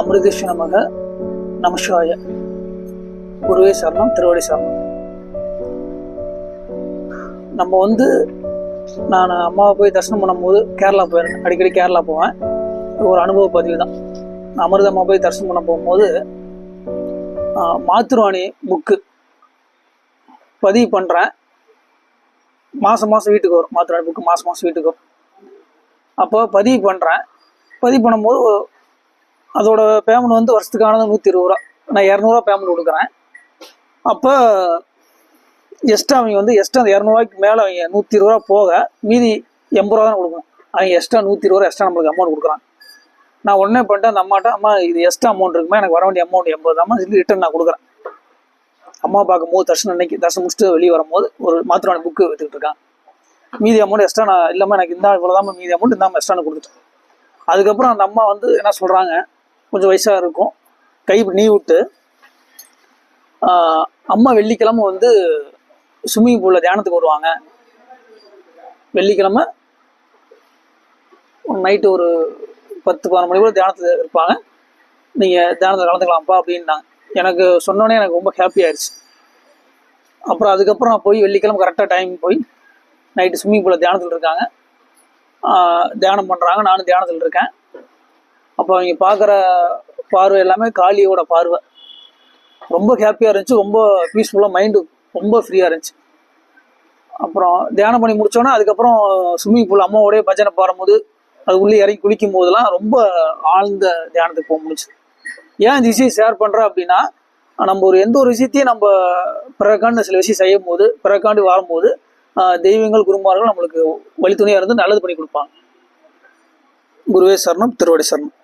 அமிர்தேஷ நமக நமசிவாய குருவே சரணம் திருவடி சரணம். நம்ம வந்து நான் அம்மாவை போய் தரிசனம் பண்ணும்போது கேரளா போயிருந்தேன். அடிக்கடி கேரளா போவேன். ஒரு அனுபவ பதிவு தான். அமிர்தம்மா போய் தரிசனம் பண்ண போகும்போது மாத்துருவாணி புக்கு பதிவு பண்ணுறேன் மாதம் மாதம் வீட்டுக்கு வரும். மாத்துருவாணி புக்கு மாதம் மாதம் வீட்டுக்கு வரும். அப்போ பதிவு பண்ணுறேன் பதிவு பண்ணும்போது அதோட பேமெண்ட் வந்து வருஷத்துக்கானது நூற்றி இருபது ரூபா. நான் இரநூறுவா பேமெண்ட் கொடுக்குறேன். அப்போ எக்ஸ்ட்ரா அவங்க வந்து எக்ஸ்ட்ரா அந்த இரநூறுவாய்க்கு மேலே அவங்க நூற்றி இருபது ரூபா போக மீதி எண்பது ரூபா தான் கொடுக்கணும். அவங்க எக்ஸ்ட்ரா நூற்றி இருபது ரூபா எக்ஸ்ட்ரா நம்மளுக்கு அமௌண்ட் கொடுக்குறாங்க. நான் உடனே பண்ணிட்டு அந்த அம்மாட்ட அம்மா இது எக்ஸ்ட்ரா அமௌண்ட் இருக்குமா எனக்கு வர வேண்டிய அமௌண்ட் எண்பது தான் சொல்லி ரிட்டர்ன் நான் கொடுக்குறேன். அம்மா பார்க்கும்போது தர்ஷன் அன்னைக்கு தர்ஷன் முடிச்சுட்டு வெளியே வரும்போது ஒரு மாத்திரமான புக்கு வித்துக்கிட்டு இருக்கான் மீதி அமௌண்ட் எக்ஸ்ட்ரா நான் இல்லாமல் எனக்கு இந்த இவ்வளோதான் மீதி அமௌண்ட் இந்த எக்ஸ்ட்ரா கொடுத்துட்டேன் அதுக்கப்புறம் அந்த அம்மா வந்து என்ன சொல்கிறாங்க கொஞ்சம் வயசாக இருக்கும். கை நீ விட்டு. அம்மா வெள்ளிக்கிழமை வந்து ஸ்விம்மிங் பூலில் தியானத்துக்கு வருவாங்க. வெள்ளிக்கிழமை நைட்டு ஒரு பத்து பதினொரு மணி கூட தியானத்தில் இருப்பாங்க. நீங்கள் தியானத்தில் கலந்துக்கலாம்ப்பா அப்படின்னாங்க. எனக்கு சொன்னோன்னே எனக்கு ரொம்ப ஹாப்பி ஆயிடுச்சு அப்புறம் அதுக்கப்புறம் நான் போய் வெள்ளிக்கிழமை கரெக்டாக டைம் போய் நைட்டு ஸ்விம்மிங் பூலில் தியானத்தில் இருக்காங்க. தியானம் பண்ணுறாங்க நானும் தியானத்தில் இருக்கேன். அப்போ அவங்க பார்க்குற பார்வை எல்லாமே காளியோட பார்வை. ரொம்ப ஹாப்பியாக இருந்துச்சு ரொம்ப பீஸ்ஃபுல்லாக மைண்டு ரொம்ப ஃப்ரீயாக இருந்துச்சு. அப்புறம் தியானம் பண்ணி முடிச்சோன்னா அதுக்கப்புறம் ஸ்விம்மிங் பூல் அம்மாவோடய பஜனை பாடும்போது அது உள்ளே இறங்கி குளிக்கும் போதெல்லாம் ரொம்ப ஆழ்ந்த தியானத்துக்கு போக முடிச்சு ஏன் இந்த விஷயம் ஷேர் பண்ணுறேன் அப்படின்னா நம்ம ஒரு எந்த ஒரு விஷயத்தையும் நம்ம பிறக்காண்டு சில விஷயம் செய்யும் போது பிறக்காண்டு வாழும்போது தெய்வங்கள் குருமார்கள் நம்மளுக்கு வழித்துணையாக இருந்து நல்லது பண்ணி கொடுப்பாங்க. குருவே சரணம் திருவடி சரணம்.